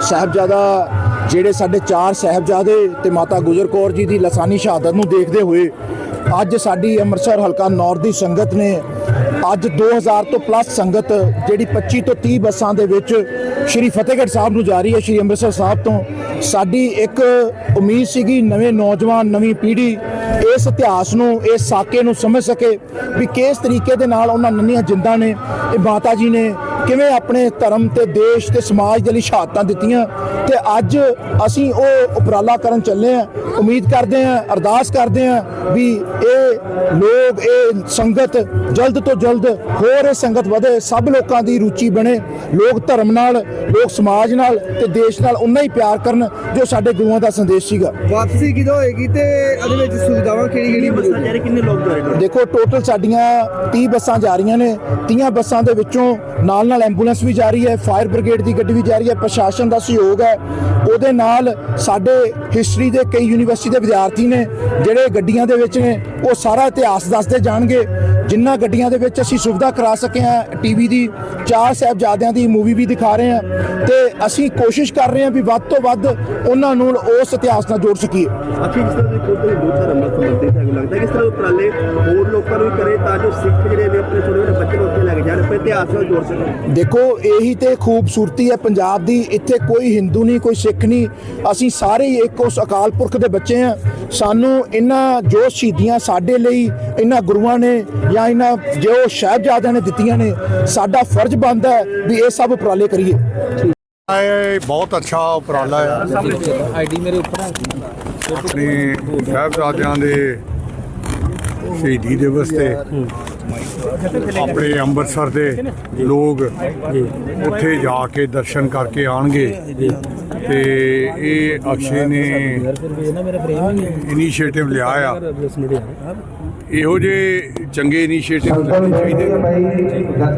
ਸਾਹਿਬਜ਼ਾਦਾ ਜਿਹੜੇ ਸਾਡੇ ਚਾਰ ਸਾਹਿਬਜ਼ਾਦੇ ਤੇ ਮਾਤਾ ਗੁਜਰ ਕੌਰ ਜੀ ਦੀ ਲਸਾਨੀ ਸ਼ਹਾਦਤ ਨੂੰ ਦੇਖਦੇ ਹੋਏ ਅੱਜ ਸਾਡੀ ਅੰਮ੍ਰਿਤਸਰ ਹਲਕਾ ਨੌਰ ਦੀ ਸੰਗਤ ਨੇ ਅੱਜ 2000 ਤੋਂ ਪਲੱਸ ਸੰਗਤ ਜਿਹੜੀ 25 ਤੋਂ 30 ਬੱਸਾਂ ਦੇ ਵਿੱਚ ਸ਼੍ਰੀ ਫਤਿਹਗੜ੍ਹ ਸਾਹਿਬ ਨੂੰ ਜਾ ਰਹੀ ਹੈ, ਸ਼੍ਰੀ ਅੰਮ੍ਰਿਤਸਰ ਸਾਹਿਬ ਤੋਂ। ਸਾਡੀ ਇੱਕ ਉਮੀਦ ਸੀਗੀ ਨਵੇਂ ਨੌਜਵਾਨ, ਨਵੀਂ ਪੀੜ੍ਹੀ ਇਸ ਇਤਿਹਾਸ ਨੂੰ, ਇਸ ਸਾਕੇ ਨੂੰ ਸਮਝ ਸਕੇ ਵੀ ਕਿਸ ਤਰੀਕੇ ਦੇ ਨਾਲ ਉਹਨਾਂ ਨੰਨੀਆਂ ਜਿੰਦਾਂ ਨੇ, ਇਹ ਮਾਤਾ ਜੀ ਨੇ ਕਿਵੇਂ ਆਪਣੇ ਧਰਮ ਤੇ ਦੇਸ਼ ਤੇ ਸਮਾਜ ਦੇ ਲਈ ਸ਼ਹਾਦਤਾਂ ਦਿੱਤੀਆਂ। ਤੇ ਅੱਜ ਅਸੀਂ ਉਹ ਉਪਰਾਲਾ ਕਰਨ ਚੱਲੇ ਆ ਉਮੀਦ ਕਰਦੇ ਆ ਅਰਦਾਸ ਕਰਦੇ ਆ ਵੀ ਇਹ ਲੋਕ, ਇਹ ਸੰਗਤ ਜਲਦ ਤੋਂ ਜਲਦ ਹੋਰ ਇਹ ਸੰਗਤ ਵਧੇ, ਸਭ ਲੋਕਾਂ ਦੀ ਰੁਚੀ ਬਣੇ, ਲੋਕ ਧਰਮ ਨਾਲ, ਲੋਕ ਸਮਾਜ ਨਾਲ ਤੇ ਦੇਸ਼ ਨਾਲ ਉਨਾ ਹੀ ਪਿਆਰ ਕਰਨ ਜੋ ਸਾਡੇ ਗੁਰੂਆਂ ਦਾ ਸੰਦੇਸ਼ ਸੀਗਾ। ਵਾਪਸੀ ਕਿਦੋਂ ਹੋਏਗੀ ਤੇ ਉਹਦੇ ਵਿੱਚ ਸੁਵਿਧਾਵਾਂ ਕਿਹੜੀ ਕਿਹੜੀ ਬੱਸਾਂ ਜਾ ਰਹੇ ਕਿੰਨੇ ਲੋਕ ਜਾ ਰਹੇ ਨੇ? ਦੇਖੋ ਟੋਟਲ ਸਾਡੀਆਂ 30 ਬੱਸਾਂ ਜਾ ਰਹੀਆਂ ਨੇ। 30 ਬੱਸਾਂ ਦੇ ਵਿੱਚੋਂ ਨਾਲ ਨਾਲ ਐਂਬੂਲੈਂਸ ਵੀ ਜਾ ਰਹੀ ਹੈ ਫਾਇਰ ਬ੍ਰਿਗੇਡ ਦੀ ਗੱਡੀ ਵੀ ਜਾ ਰਹੀ ਹੈ ਪ੍ਰਸ਼ਾਸਨ ਦਾ ਸਹਿਯੋਗ ਹੈ। ਉਹਦੇ ਨਾਲ ਸਾਡੇ ਹਿਸਟਰੀ ਦੇ ਕਈ ਯੂਨੀਵਰਸਿਟੀ ਦੇ ਵਿਦਿਆਰਥੀ ਨੇ ਜਿਹੜੇ ਗੱਡੀਆਂ ਦੇ ਵਿੱਚ ਨੇ ਉਹ ਸਾਰਾ ਇਤਿਹਾਸ ਦੱਸਦੇ ਜਾਣਗੇ। ਜਿੰਨਾ ਗੱਡੀਆਂ ਦੇ ਵਿੱਚ ਅਸੀਂ ਸੁਵਿਧਾ ਕਰਾ ਸਕੇ ਹਾਂ ਟੀਵੀ ਦੀ ਚਾਰ ਸਾਹਿਬਜ਼ਾਦਿਆਂ ਦੀ ਮੂਵੀ ਵੀ ਦਿਖਾ ਰਹੇ ਹਾਂ ਤੇ ਅਸੀਂ ਕੋਸ਼ਿਸ਼ ਕਰ ਰਹੇ ਹਾਂ ਵੀ ਵੱਧ ਤੋਂ ਵੱਧ ਉਹਨਾਂ ਨੂੰ ਉਸ ਇਤਿਹਾਸ ਨਾਲ ਜੋੜ ਸਕੀਏ। ਆਖਿਰ ਜਿਸ ਤਰ੍ਹਾਂ ਦੇ ਕੋਈ ਹਿੰਦੂ ਧਰਮ ਨਾਲ ਸੰਬੰਧਿਤ ਹੈ ਲੱਗਦਾ ਕਿ ਇਸ ਤਰ੍ਹਾਂ ਉਪਰਾਲੇ ਹੋਰ ਲੋਕਾਂ ਨੂੰ ਕਰੇ ਤਾਂ ਜੋ ਸਿੱਖ ਜਿਹੜੇ ਨੇ ਆਪਣੇ ਛੋਟੇ ਛੋਟੇ ਬੱਚੇ ਨੂੰ ਉੱਥੇ ਲੈ ਕੇ ਜਾਣ ਆਪਣੇ ਇਤਿਹਾਸ ਨਾਲ ਜੋੜ ਸਕਣ। ਦੇਖੋ ਇਹੀ ਤੇ ਖੂਬਸੂਰਤੀ ਹੈ ਪੰਜਾਬ ਦੀ ਇੱਥੇ ਕੋਈ ਹਿੰਦੂ ਨਹੀਂ ਕੋਈ ਸਿੱਖ ਨਹੀਂ। ਅਸੀਂ ਸਾਰੇ ਹੀ ਇੱਕ ਉਸ ਅਕਾਲ ਪੁਰਖ ਦੇ ਬੱਚੇ ਆ ਸਾਨੂੰ ਇਹਨਾਂ ਜੋ ਸ਼ਹੀਦੀਆਂ ਸਾਡੇ ਲਈ ਇਹਨਾਂ ਗੁਰੂਆਂ ਨੇ ਜਾਂ ਇਹਨਾਂ ਜੋ ਸਾਹਿਬਜ਼ਾਦਿਆਂ ਨੇ ਦਿੱਤੀਆਂ ਨੇ ਸਾਡਾ ਫਰਜ਼ ਬਣਦਾ ਹੈ ਵੀ ਇਹ ਸਭ ਉਪਰਾਲੇ ਕਰੀਏ। ਇਹ ਬਹੁਤ ਅੱਛਾ ਉਪਰਾਲਾ ਹੈ ਆਈਡੀ ਮੇਰੇ ਉੱਪਰ ਆਪਣੇ ਸਾਹਿਬਜ਼ਾਦਿਆਂ ਦੇ ਸ਼ਹੀਦੀ ਦਿਵਸ ਤੇ ਆਪਣੇ ਅੰਮ੍ਰਿਤਸਰ ਦੇ ਲੋਕ ਉੱਥੇ ਜਾ ਕੇ ਦਰਸ਼ਨ ਕਰਕੇ ਆਣਗੇ ਤੇ ਇਹ ਅਕਸ਼ੇ ਨੇ ਇਨੀਸ਼ੀਏਟਿਵ ਲਿਆ ਆ। ਇਹੋ ਜਿਹੇ ਚੰਗੇ ਇਨੀਸ਼ੀਏਟਿਵ ਲੈਣੇ ਚਾਹੀਦੇ ਨੇ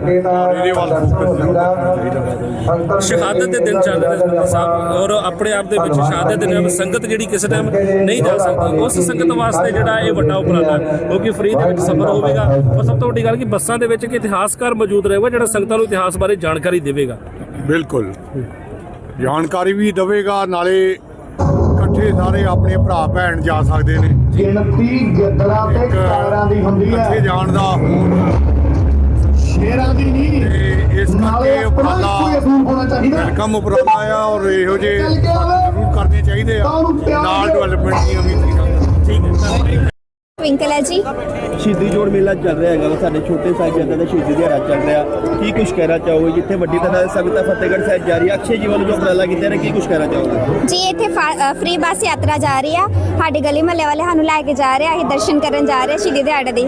ਇਹਦੇ ਵੱਲ ਫੋਕਸ ਚਾਹੀਦਾ। ਸ਼ਹਾਦਤ ਦੇ ਦਿਨ ਚੱਲ ਰਹੇ ਨੇ ਸਾਹਿਬ ਔਰ ਆਪਣੇ ਆਪ ਦੇ ਵਿੱਚ ਸ਼ਹਾਦਤ ਦੇ ਦਿਨ ਸੰਗਤ ਜਿਹੜੀ ਕਿਸੇ ਟਾਈਮ ਨਹੀਂ ਜਾ ਸਕਦੀ ਉਸ ਸੰਗਤ ਵਾਸਤੇ ਜਿਹੜਾ ਇਹ ਵੱਡਾ ਉਪਰਾਲਾ ਕਿਉਂਕਿ ਫ੍ਰੀ ਦੇ ਵਿੱਚ ਸਫ਼ਰ ਹੋਵੇਗਾ? ਔਰ ਸਭ ਤੋਂ ਵੱਡੀ ਗੱਲ ਕਿ ਬੱਸਾਂ ਦੇ ਵਿੱਚ ਇੱਕ ਇਤਿਹਾਸਕਾਰ ਮੌਜੂਦ ਰਹੇਗਾ ਜਿਹੜਾ ਸੰਗਤਾਂ ਨੂੰ ਇਤਿਹਾਸ ਬਾਰੇ ਜਾਣਕਾਰੀ ਦੇਵੇਗਾ? ਬਿਲਕੁਲ। ਜਾਣਕਾਰੀ ਵੀ ਦਵੇਗਾ ਨਾਲੇ ਇਕੱਠੇ ਸਾਰੇ ਆਪਣੇ ਭਰਾ ਭੈਣ ਜਾ ਸਕਦੇ ਨੇ। ਗਿਣਤੀ ਗਿੱਦੜਾਂ ਤੇ ਕਾਰਾਂ ਦੀ ਹੁੰਦੀ ਇਕੱਠੇ ਹੈ ਜਾਣ ਦਾ ਸ਼ੇਰਾਂ ਦੀ ਨਹੀਂ। ਇਸ ਕਰਕੇ ਹੀ ਉਪਰਾਲਾ ਵੈਲਕਮ ਉਪਰਾਲਾ ਆ ਔਰ ਇਹੋ ਆਵੇ। ਜ਼ਰੂਰ ਕਰਨੇ ਚਾਹੀਦੇ ਆ। ਨਾਲ। ਡਿਵੈਲਪਮੈਂਟ ਦੀਆਂ ਵੀ ਚੀਜ਼ਾਂ। ਟਵਿੰਕਲ ਹੈ ਜੀ। ਸ਼ਹੀਦੀ ਜੋੜ ਮੇਲਾ ਚੱਲ ਰਿਹਾ ਹੈਗਾ ਸਾਡੇ ਛੋਟੇ ਸਾਹਿਬਜ਼ਾਦਿਆਂ ਦਾ ਸ਼ਹੀਦੀ ਦਿਹਾੜਾ ਚੱਲ ਰਿਹਾ। ਕੀ ਕੁਝ ਕਹਿਣਾ ਚਾਹੋਗੇ? ਜਿੱਥੇ ਵੱਡੀ ਤਰ੍ਹਾਂ ਸੰਗਤਾਂ ਫਤਿਹਗੜ੍ਹ ਸਾਹਿਬ ਜਾ ਰਹੀ ਹੈ ਅਕਸ਼ੇ ਜੀਵਨ ਜੋ ਉਪਰਾਲਾ ਕੀਤਾ ਨੇ ਕੀ ਕੁਝ ਕਹਿਣਾ ਚਾਹੋਗੇ? ਜੀ ਇੱਥੇ ਫ੍ਰੀ ਬੱਸ ਯਾਤਰਾ ਜਾ ਰਹੀ ਆ। ਸਾਡੇ ਗਲੀ ਮਹੱਲੇ ਵਾਲੇ ਸਾਨੂੰ ਲੈ ਕੇ ਜਾ ਰਹੇ ਆ ਅਸੀਂ ਦਰਸ਼ਨ ਕਰਨ ਜਾ ਰਹੇ ਸ਼ਹੀਦੀ ਦਿਹਾੜੇ ਦੀ।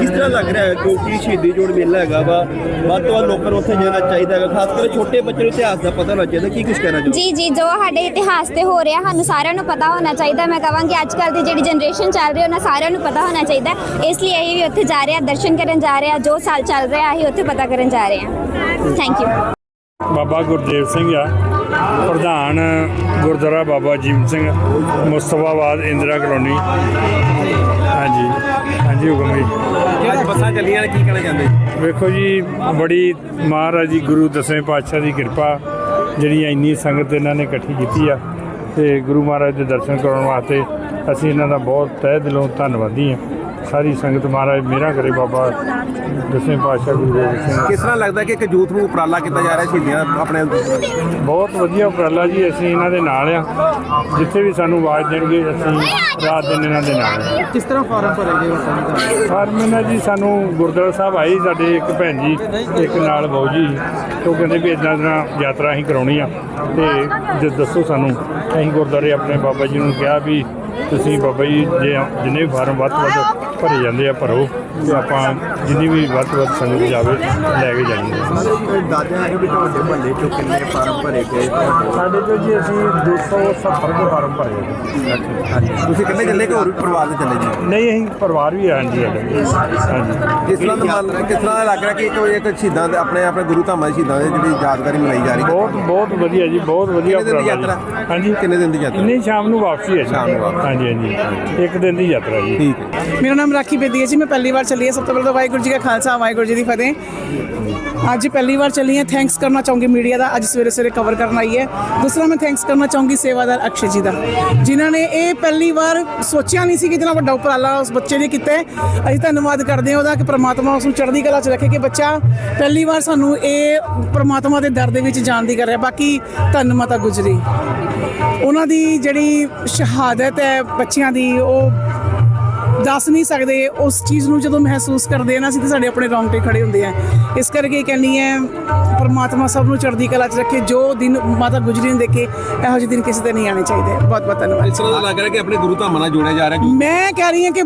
ਕਿਸ ਤਰ੍ਹਾਂ ਲੱਗ ਰਿਹਾ ਹੈ ਕਿਉਂਕਿ ਸ਼ਹੀਦੀ ਜੋੜ ਮੇਲਾ ਹੈਗਾ ਵਾ? ਵੱਧ ਤੋਂ ਵੱਧ ਲੋਕਾਂ ਨੂੰ ਉੱਥੇ ਜਾਣਾ ਚਾਹੀਦਾ ਹੈਗਾ, ਖਾਸ ਕਰਕੇ ਛੋਟੇ ਬੱਚੇ ਨੂੰ ਇਤਿਹਾਸ ਦਾ ਪਤਾ ਹੋਣਾ ਚਾਹੀਦਾ। ਕੀ ਕੁਝ ਕਹਿਣਾ ਚਾਹੋਗੇ? ਜੀ ਜੀ, ਜੋ ਸਾਡੇ ਇਤਿਹਾਸ ਤੇ ਹੋ ਰਿਹਾ, ਸਾਨੂੰ ਸਾਰਿਆਂ ਨੂੰ ਪਤਾ ਹੋਣਾ ਚਾਹੀਦਾ। ਮੈਂ ਕਹਾਂਗੀ ਅੱਜ ਕੱਲ ਦੀ ਜਿਹੜੀ ਜਨਰੇਸ਼ਨ ਚੱਲ ਰਹੀ ਹੈ, ਉਹਨਾਂ ਸਾਰਿਆਂ ਨੂੰ ਪਤਾ ਹੋਣਾ ਚਾਹੀਦਾ। ਇਸ ਲਈ ਅਸੀਂ ਵੀ ਉੱਥੇ ਜਾ ਰਹੇ ਹਾਂ, ਦਰਸ਼ਨ ਕਰਨ ਜਾ ਰਹੇ ਹਾਂ, ਜੋ ਸਾਲ ਚੱਲ ਰਿਹਾ, ਅਸੀਂ ਉੱਥੇ ਪਤਾ ਕਰਨ ਜਾ ਰਹੇ ਹਾਂ। ਥੈਂਕ ਯੂ ਬਾਬਾ ਗੁਰਦੇਵ ਸਿੰਘ ਆ ਪ੍ਰਧਾਨ ਗੁਰਦੁਆਰਾ ਬਾਬਾ ਜੀਵਨ ਸਿੰਘ ਮੁਸਤਫਾਬਾਦ ਇੰਦਰਾ ਕਲੋਨੀ। ਹਾਂਜੀ ਹਾਂਜੀ ਹੁਕਮ ਜੀ। ਅੱਜ ਬੱਸਾਂ ਚੱਲੀਆਂ ਕੀ ਕਹਿਣਾ ਚਾਹੁੰਦੇ ਵੇਖੋ ਜੀ ਬੜੀ ਮਹਾਰਾਜ ਜੀ ਗੁਰੂ ਦਸਵੇਂ ਪਾਤਸ਼ਾਹ ਦੀ ਕਿਰਪਾ ਜਿਹੜੀ ਇੰਨੀ ਸੰਗਤ ਇਹਨਾਂ ਨੇ ਇਕੱਠੀ ਕੀਤੀ ਆ ਤੇ ਗੁਰੂ ਮਹਾਰਾਜ ਦੇ ਦਰਸ਼ਨ ਕਰਾਉਣ ਵਾਸਤੇ ਅਸੀਂ ਇਹਨਾਂ ਦਾ ਬਹੁਤ ਤਹਿ ਦਿਲੋਂ ਧੰਨਵਾਦੀ ਹਾਂ। ਸਾਰੀ ਸੰਗਤ ਮਹਾਰਾਜ ਮੇਰਾ ਕਰੇ ਬਾਬਾ ਦਸਵੇਂ ਪਾਤਸ਼ਾਹ ਗੁਰੂ ਗੋਬਿੰਦ ਸਿੰਘ ਕਿਸ ਤਰ੍ਹਾਂ ਲੱਗਦਾ ਕਿ ਇੱਕ ਯੂਥ ਨੂੰ ਉਪਰਾਲਾ ਕੀਤਾ ਜਾ ਰਿਹਾ ਸ਼ਹੀਦੀਆਂ ਆਪਣੇ ਬਹੁਤ ਵਧੀਆ ਉਪਰਾਲਾ ਜੀ ਅਸੀਂ ਇਹਨਾਂ ਦੇ ਨਾਲ ਆ। ਜਿੱਥੇ ਵੀ ਸਾਨੂੰ ਆਵਾਜ਼ ਦੇਣਗੇ ਅਸੀਂ ਰਾਤ ਦਿਨ ਇਹਨਾਂ ਦੇ ਨਾਲ ਆ। ਕਿਸ ਤਰ੍ਹਾਂ ਫਾਰਮ ਭਰੇਗੇ ਬੱਸਾਂ ਫਾਰਮ ਇਹਨਾਂ ਜੀ ਸਾਨੂੰ ਗੁਰਦੁਆਰਾ ਸਾਹਿਬ ਆਈ ਸਾਡੇ ਇੱਕ ਭੈਣ ਜੀ ਇੱਕ ਨਾਲ ਬਾਊ ਜੀ। ਉਹ ਕਹਿੰਦੇ ਵੀ ਇਦਾਂ ਦਾ ਯਾਤਰਾ ਅਸੀਂ ਕਰਾਉਣੀ ਆ। ਤੇ ਜੇ ਦੱਸੋ ਸਾਨੂੰ ਅਸੀਂ ਗੁਰਦੁਆਰੇ ਆਪਣੇ ਬਾਬਾ ਜੀ ਨੂੰ ਕਿਹਾ ਵੀ ਤੁਸੀਂ ਬਾਬਾ ਜੀ ਜੇ ਜਿੰਨੇ ਵੀ ਫਾਰਮ ਵੱਧ ਵੱਧ ਭਰੇ ਜਾਂਦੇ ਆ ਭਰੋ ਤੇ ਆਪਾਂ ਜਿੰਨੀ ਵੀ ਵੱਧ ਤੋਂ ਵੱਧ ਸੰਗਤ ਜਾਵੇ ਲੈ ਕੇ ਦਾਦਾ ਹੈ। ਵੀ ਤੁਹਾਡੇ ਮਹੱਲੇ ਚੋਂ ਕਿੰਨੇ ਫਾਰਮ ਭਰੇ ਗਏ? ਸਾਡੇ ਤੋਂ ਜੀ ਅਸੀਂ 270 ਦੇ ਫਾਰਮ ਭਰੇ ਆ ਜੀ। ਤੁਸੀਂ ਕਿੰਨੇ ਚੱਲੇ ਕਿ ਹੋਰ ਵੀ ਪਰਿਵਾਰ ਦੇ ਚੱਲੇ ਜੀ? ਨਹੀਂ ਅਸੀਂ ਪਰਿਵਾਰ ਵੀ ਆਂ ਜੀ ਸਾਡਾ ਹਾਂਜੀ। ਕਿਸ ਤਰ੍ਹਾਂ ਦਾ ਮੰਨ ਕਿਸ ਤਰ੍ਹਾਂ ਦਾ ਲੱਗ ਰਿਹਾ ਕਿ ਇੱਕ ਇੱਕ ਸ਼ਹੀਦਾਂ ਦੇ ਆਪਣੇ ਆਪਣੇ ਗੁਰੂ ਧਾਮਾਂ ਦੇ ਸ਼ਹੀਦਾਂ ਦੇ ਜਿਹੜੀ ਯਾਦਗਾਰੀ ਮਨਾਈ ਜਾ ਰਹੀ ਹੈ? ਬਹੁਤ ਬਹੁਤ ਵਧੀਆ ਜੀ ਬਹੁਤ ਵਧੀਆ ਕਿੰਨੇ ਦਿਨ ਦੀ ਉਪਰਾਲਾ ਯਾਤਰਾ? ਜੀ। ਹਾਂਜੀ। ਕਿੰਨੇ ਦਿਨ ਦੀ ਯਾਤਰਾ? ਨਹੀਂ ਸ਼ਾਮ ਨੂੰ ਵਾਪਸੀ ਹੈ ਜੀ। ਸ਼ਾਮ ਨੂੰ ਵਾਪਸੀ। ਹਾਂਜੀ ਹਾਂਜੀ। ਇੱਕ ਦਿਨ ਦੀ ਯਾਤਰਾ ਜੀ। ਠੀਕ ਹੈ। ਮੇਰਾ ਨਾਮ ਰਾਖੀ ਬੇਦੀ ਹੈ ਜੀ, ਮੈਂ ਪਹਿਲੀ ਵਾਰ ਚੱਲੀ ਹਾਂ। ਸਭ ਤੋਂ ਪਹਿਲਾਂ ਤਾਂ ਵਾਹਿਗੁਰੂ ਜੀ ਕਾ ਖਾਲਸਾ, ਵਾਹਿਗੁਰੂ ਜੀ ਦੀ ਫਤਿਹ। ਅੱਜ ਪਹਿਲੀ ਵਾਰ ਚੱਲੀ ਹਾਂ। ਥੈਂਕਸ ਕਰਨਾ ਚਾਹੂੰਗੀ ਮੀਡੀਆ ਦਾ। ਅੱਜ ਸਵੇਰੇ ਸਵੇਰੇ ਕਵਰ ਕਰਨ ਆਈ ਹੈ। ਦੂਸਰਾ ਮੈਂ ਥੈਂਕਸ ਕਰਨਾ ਚਾਹੂੰਗੀ ਸੇਵਾਦਾਰ ਅਕਸ਼ੇ ਜੀ ਦਾ, ਜਿਨ੍ਹਾਂ ਨੇ ਇਹ ਪਹਿਲੀ ਵਾਰ ਸੋਚਿਆ ਨਹੀਂ ਸੀ ਕਿ ਇਤਨਾ ਵੱਡਾ ਉਪਰਾਲਾ ਉਸ ਬੱਚੇ ਨੇ ਕੀਤਾ ਅਸੀਂ ਧੰਨਵਾਦ ਕਰਦੇ ਹਾਂ ਉਹਦਾ ਕਿ ਪ੍ਰਮਾਤਮਾ ਉਸ ਨੂੰ ਚੜ੍ਹਦੀ ਕਲਾ 'ਚ ਰੱਖੇ ਕਿ ਬੱਚਾ ਪਹਿਲੀ ਵਾਰ ਸਾਨੂੰ ਇਹ ਪ੍ਰਮਾਤਮਾ ਦੇ ਦਰ ਦੇ ਵਿੱਚ ਜਾਣ ਦੀ ਕਰ ਰਿਹਾ। ਬਾਕੀ ਧੰਨ ਮਾਤਾ ਗੁਜਰੀ। ਉਹਨਾਂ ਦੀ ਜਿਹੜੀ ਸ਼ਹਾਦਤ ਹੈ ਬੱਚਿਆਂ ਦੀ, ਉਹ ਦੱਸ ਨਹੀਂ ਸਕਦੇ ਉਸ ਚੀਜ਼ ਨੂੰ ਜਦੋਂ ਮਹਿਸੂਸ ਕਰਦੇ ਆ ਨਾ ਅਸੀਂ ਤਾਂ ਸਾਡੇ ਆਪਣੇ ਰੌਂਗਟੇ ਖੜੇ ਹੁੰਦੇ ਆ। ਇਸ ਕਰਕੇ ਕਹਿੰਨੀ ਹੈ ਪਰਮਾਤਮਾ ਸਭ ਨੂੰ ਚੜ੍ਹਦੀ ਕਲਾ 'ਚ ਰੱਖੇ ਜੋ ਦਿਨ ਮਾਤਾ ਗੁਜਰੀ ਨੂੰ ਦੇਖੇ ਇਹੋ ਜਿਹੇ ਦਿਨ ਕਿਸੇ ਤੇ ਨਹੀਂ ਆਣੇ ਚਾਹੀਦੇ। ਬਹੁਤ ਬਹੁਤ ਧੰਨਵਾਦ। ਇਸ ਤਰ੍ਹਾਂ ਦਾ ਲੱਗ ਰਿਹਾ ਕਿ ਆਪਣੇ ਗੁਰੂ ਧਾਮਾਂ ਨਾਲ ਜੋੜਿਆ ਜਾ ਰਿਹਾ ਮੈਂ ਕਹਿ ਰਹੀ ਹਾਂ ਕਿ